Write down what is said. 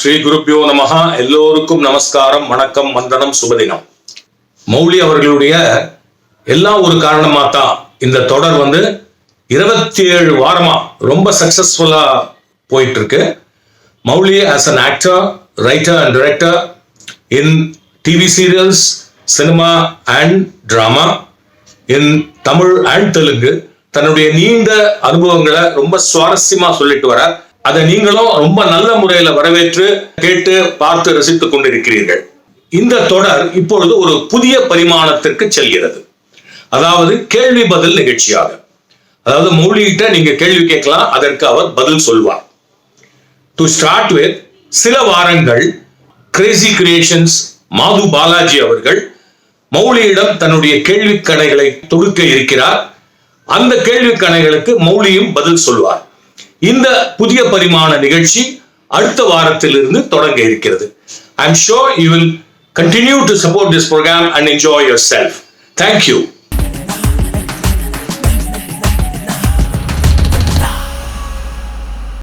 ஸ்ரீ குருப்பியோ நமஹா. எல்லோருக்கும் நமஸ்காரம் வணக்கம் வந்தனம் சுபதினம். மௌலி அவர்களுடைய எல்லாம் ஒரு காரணமாக தான் இந்த தொடர் வந்து இருபத்தி ஏழு வாரமா ரொம்ப சக்சஸ்ஃபுல்லா போயிட்டு இருக்கு Mouli as an actor writer and director in TV serials cinema and drama in Tamil and Telugu தன்னுடைய நீண்ட அனுபவங்களை ரொம்ப சுவாரஸ்யமா சொல்லிட்டு வர அதை நீங்களும் ரொம்ப நல்ல முறையில வரவேற்று கேட்டு பார்த்து ரசித்துக் கொண்டிருக்கிறீர்கள். இந்த தொடர் இப்பொழுது ஒரு புதிய பரிமாணத்திற்கு செல்கிறது. அதாவது கேள்வி பதில் நிகழ்ச்சியாக. அதாவது மௌலிகிட்ட நீங்க கேள்வி கேட்கலாம் அதற்கு அவர் பதில் சொல்வார். டு ஸ்டார்ட் வித் சில வாரங்கள் கிரேசி கிரியேஷன்ஸ் மாது பாலாஜி அவர்கள் மௌலியிடம் தன்னுடைய கேள்வி கணைகளை தொடுக்க இருக்கிறார். அந்த கேள்வி கணைகளுக்கு மௌலியும் பதில் சொல்வார். இந்த புதிய பரிமாண நிகழ்ச்சி அடுத்த வாரத்திலிருந்து தொடங்க இருக்கிறது. I am sure you will continue to support this program and enjoy yourself thank you